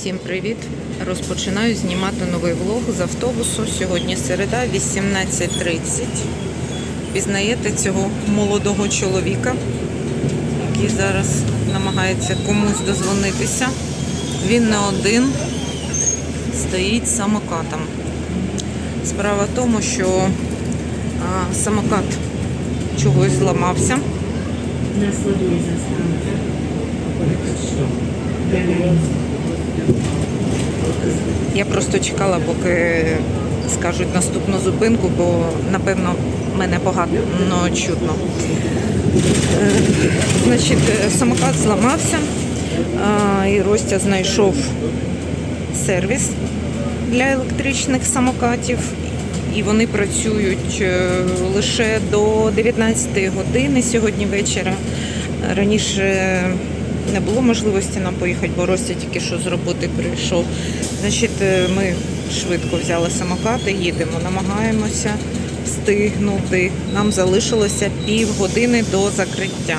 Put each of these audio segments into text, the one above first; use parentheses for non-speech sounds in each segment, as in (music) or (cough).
Всім привіт! Розпочинаю знімати новий влог з автобусу. Сьогодні середа, 18.30. Пізнаєте цього молодого чоловіка, який зараз намагається комусь дозвонитися. Він не один, стоїть самокатом. Справа в тому, що а, самокат чогось зламався. Zastávka Beveridge. Я просто чекала, поки скажуть наступну зупинку, бо напевно мене погано чутно. Е, Значить, е, самокат зламався, і Ростя знайшов сервіс для електричних самокатів. І вони працюють е, лише до 19 години сьогодні вечора. Раніше не було можливості нам поїхати, бо Ростя тільки що з роботи прийшов. Значить, е, ми швидко взяли самокати, їдемо, намагаємося встигнути. Нам залишилося півгодини до закриття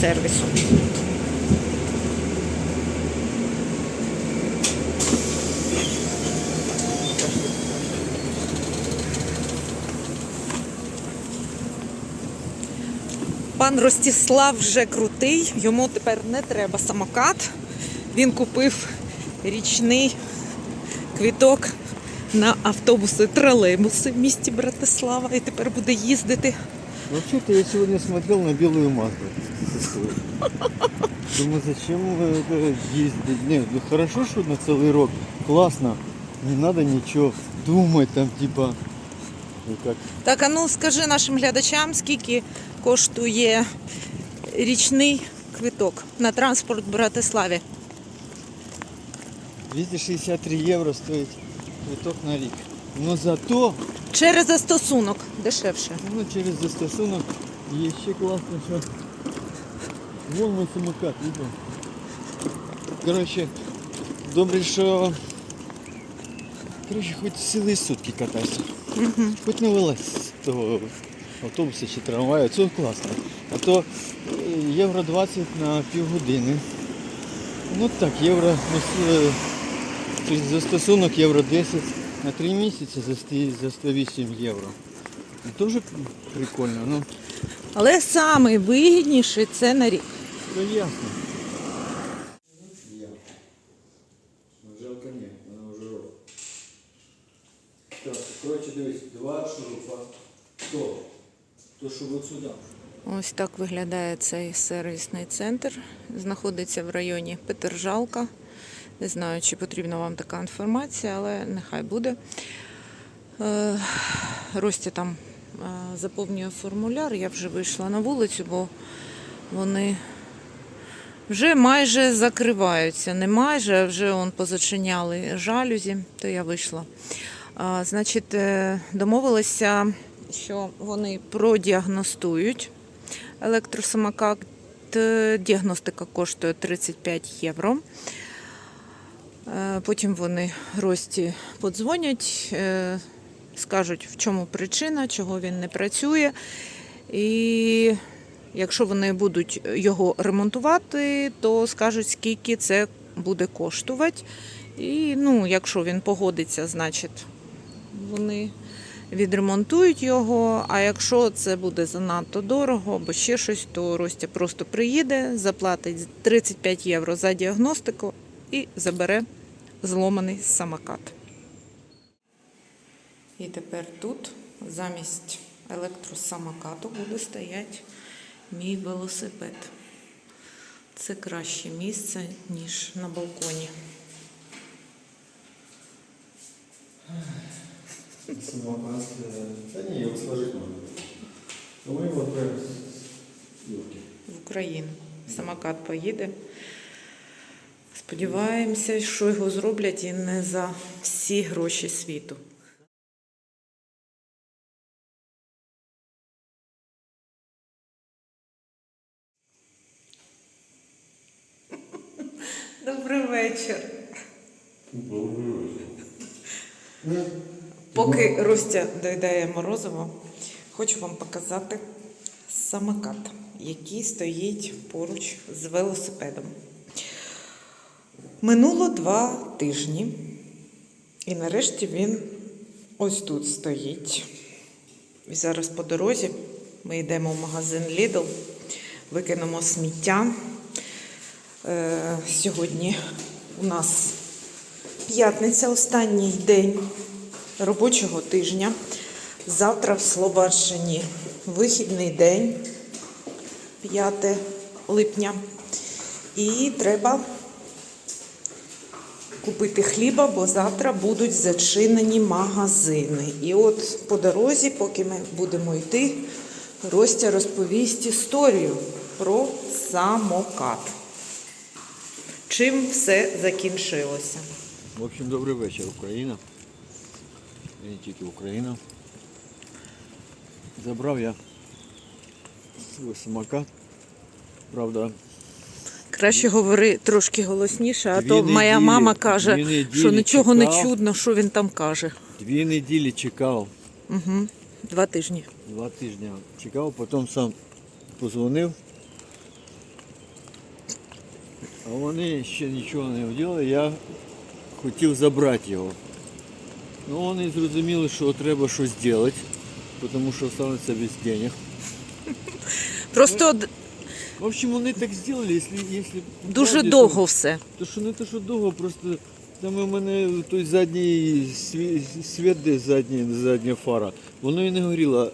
сервісу. Пан Ростислав вже крутий, йому тепер не треба самокат. Він купив річний квіток на автобуси, тролейбуси в місті Братислава і тепер буде їздити. Вообще-то я сегодня смотрел на белую Мазду. Думаю, зачем э, э, ездить? Не, ну хорошо, что на целый рок. Классно. Не надо ничего думать там типа. Ну. Так, а ну скажи нашим глядачам, скільки коштує річний квиток на транспорт в Братиславі. 263 евро стоит квиток на рік. Но зато Через застосунок дешевше. ну, через застосунок є ще класно, що вон мой самокат, видно. Короче, добре, що короче, хоч цілі сутки катайся. Хоч не вилазь з того автобуса чи трамваю, це класно. А то е, євро 20 на півгодини. Ну так, євро, ну, е, застосунок євро 10 на 3 місяці за, 108 євро. Ну, Теж прикольно, ну Але самий вигідніший це на рік. то ясно. Жалко ні, вона вже рок. Так, коротше, дивись, два шурупа. То, то що от сюди. Ось так виглядає цей сервісний центр. Знаходиться в районі Петержалка. Не знаю, чи потрібна вам така інформація, але нехай буде. Е, Ростя там е, заповнює формуляр. Я вже вийшла на вулицю, бо вони вже майже закриваються. Не майже, а вже он позачиняли жалюзі, то я вийшла. Значить, е, домовилися, що вони продіагностують електросамокат. Е, Діагностика коштує 35 євро. Е, Потім вони Рості подзвонять, е, скажуть, в чому причина, чого він не працює. І якщо вони будуть його ремонтувати, то скажуть, скільки це буде коштувати. І ну, якщо він погодиться, значить вони відремонтують його. А якщо це буде занадто дорого або ще щось, то Ростя просто приїде, заплатить 35 євро за діагностику і забере зломаний самокат. І тепер тут замість електросамокату буде стояти мій велосипед. Це краще місце, ніж на балконі. Самокат. Та ні, його сложити можна. То ми його відправимо з Юрки. в Україну. Самокат поїде. Сподіваємося, що його зроблять і не за всі гроші світу. Добрий вечір. Поки Ростя доїдає морозиво, хочу вам показати самокат, який стоїть поруч з велосипедом. Минуло два тижні, і нарешті він ось тут стоїть. І зараз по дорозі ми йдемо в магазин Lidl, викинемо сміття. Е, сьогодні у нас п'ятниця, останній день робочого тижня. Завтра в Слободщині вихідний день, 5 липня. І треба купити хліба, бо завтра будуть зачинені магазини. І от по дорозі, поки ми будемо йти, Ростя розповість історію про самокат. Чим все закінчилося? В общем, добрий вечір, Україна. І не тільки Україна. Забрав я свій самокат. Правда, Краще говори трошки голосніше, а Дві то моя неділі- мама каже, неділі що нічого не чекав. чудно, що він там каже. дві неділі чекав, Угу. Два тижні. два тижні чекав, потім сам позвонив. А вони ще нічого не вділи, я хотів забрати його. Ну вони зрозуміли, що треба щось робити, тому що остануться без денег. Просто В общем, вони так зробили, якщо, якщо дуже правді, довго все. То, то що не то, що довго, просто там у мене той задній сві- світ, де задній, задня фара, воно і не горіло.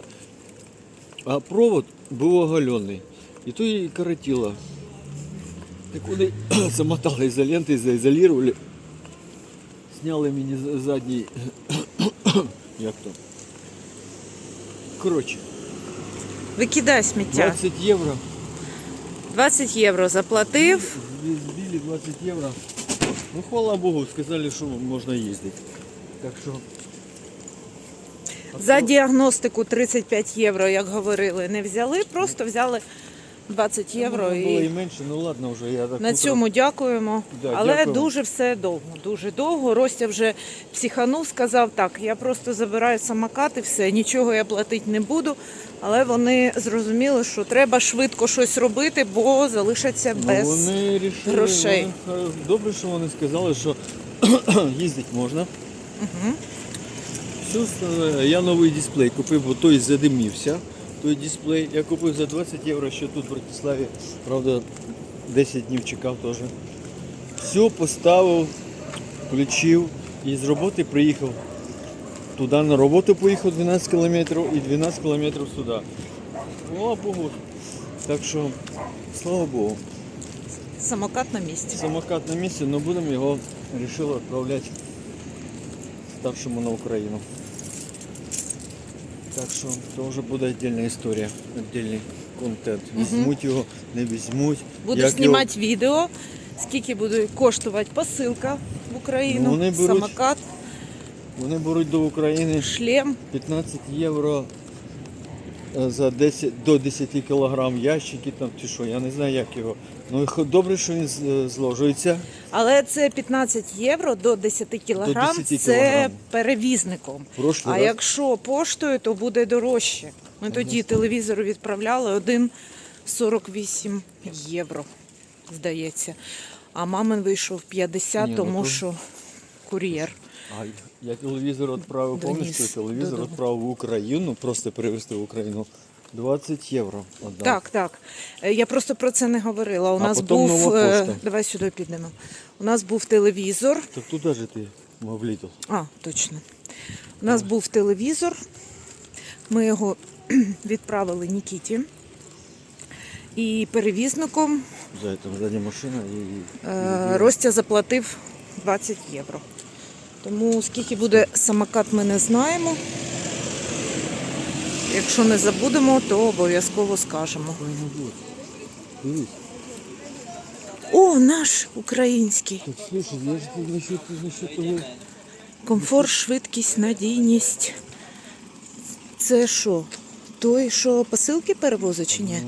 А провод був оголений. І то і коротило. Так вони (clears throat) замотали ізоленти, заізолювали. Зняли мені задній. (coughs) Як то? Коротше, Викидай сміття. 20 євро. 20 євро заплатив. Збили 20 євро. Ну, хвала Богу, сказали, що можна їздити. Так що. За діагностику 35 євро, як говорили, не взяли, просто взяли 20 євро. Було і І менше, ну ладно вже, я так на цьому дякуємо. Да, Але дякуємо. дуже все довго, дуже довго. Ростя вже психанув, сказав, так, я просто забираю самокат і все, нічого я платити не буду. Але вони зрозуміли, що треба швидко щось робити, бо залишаться Ну, без. вони рішили, грошей. вони, е, добре, що вони сказали, що (clears throat) їздити можна. Все, е, я новий дисплей купив, бо той задимівся. Той дисплей я купив за 20 євро, ще тут в Братиславі. Правда, 10 днів чекав теж. Все поставив, включив і з роботи приїхав. Туди на роботу поїхав 12 кілометрів і 12 кілометрів сюди. Слава Богу. Так що, слава Богу. Самокат на місці. Самокат на місці, але будемо його вирішили відправляти старшому на Україну. Так що це вже буде віддільна історія, віддільний контент. Візьмуть його, не візьмуть. Буду як знімати відео, скільки буде коштувати посилка в Україну, Ну, вони беруть- самокат, вони беруть до України шлем. 15 євро за 10, до 10 кілограм ящики там чи що, я не знаю як його. Ну добре, що він е, зложується. Але це 15 євро до 10 кілограм. 10 це кілограм. перевізником. Прошлий А раз- якщо поштою, то буде дорожче. Ми тоді телевізору відправляли 1,48 євро, здається. А мамин вийшов 50, Ні, ну тому то- що кур'єр. А я телевізор відправив, повністю телевізор додому. відправив в Україну, просто перевезти в Україну. 20 євро. отдав. Так, так. Е, Я просто про це не говорила. У А нас потім був. нова е. Давай сюди підемо. У нас був телевізор. Так туди же ти мав літо. А, точно. У нас був телевізор. Ми його (clears throat) відправили Нікіті. І перевізником За там машина і. е, Ростя заплатив 20 євро. Тому скільки буде самокат, ми не знаємо. Якщо не забудемо, то обов'язково скажемо. О, наш український. Комфорт, швидкість, надійність. Це що? Той, що посилки перевозить чи ні?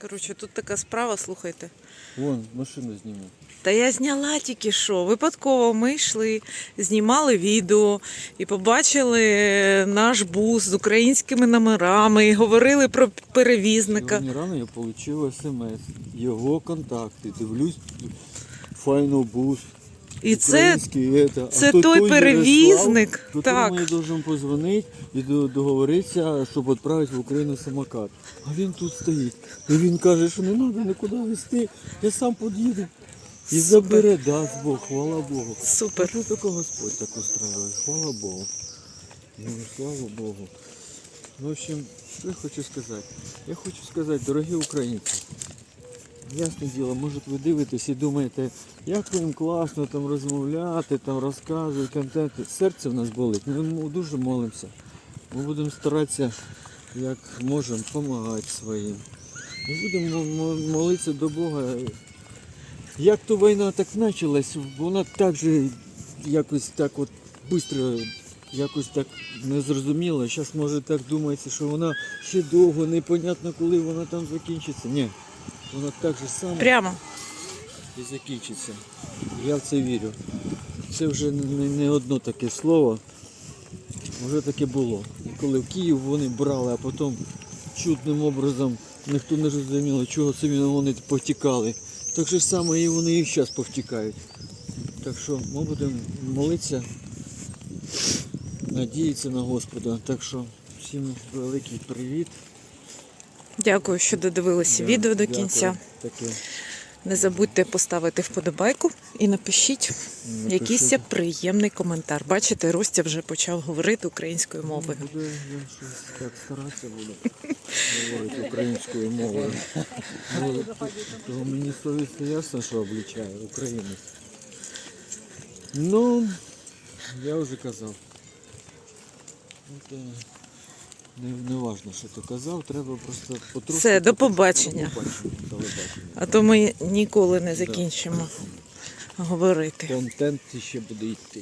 Коротше, тут така справа, слухайте. Вон, машину зніму. Та я зняла тільки що. Випадково ми йшли, знімали відео і побачили наш бус з українськими номерами і говорили про перевізника. Сьогодні рано я отримав смс. Його контакти. Дивлюсь, файно бус. І це это. Це то той перевізник, до так. я должен позвонити і договоритися, щоб відправити в Україну самокат. А він тут стоїть. І він каже, що не треба нікуди везти, я сам під'їду. І забере, дасть Бог, хвала Богу. супер. Що таке Господь так устраиває? Хвала Богу. Ну, слава Богу. В общем, що я хочу сказати? Я хочу сказати, дорогі українці, ясне діло, може ви дивитесь і думаєте, як їм класно там розмовляти, там розказувати, контент. Серце в нас болить. Ми дуже молимося. Ми будемо старатися, як можемо, допомагати своїм. Ми будемо мо- мо- молитися до Бога. Як то війна так почалась, вона так же якось так от швидко, якось так незрозуміло. Зараз може так думається, що вона ще довго, непонятно коли вона там закінчиться. Ні, вона так же само Прямо. і закінчиться. Я в це вірю. Це вже не, одно таке слово. Вже таке було. І коли в Київ вони брали, а потім чудним образом ніхто не розуміло, чого це вони повтікали. Так же саме і вони і зараз повтікають. Так що ми будемо молитися, надіятися на Господа. Так що всім великий привіт. Дякую, що додивилися відео до дякую. кінця. Таке. Не забудьте поставити вподобайку і напишіть Напишіть. якийсь приємний коментар. Бачите, Ростя вже почав говорити українською мовою. Буду так старатися буду говорити українською мовою. Ну, то мені совісно ясно, що обличаю українець. Ну, я вже казав. Не, не важно, що ти казав, треба просто потрошки. Все, до побачення. До побачення. До побачення. А то ми ніколи не закінчимо говорити. Контент ще буде йти.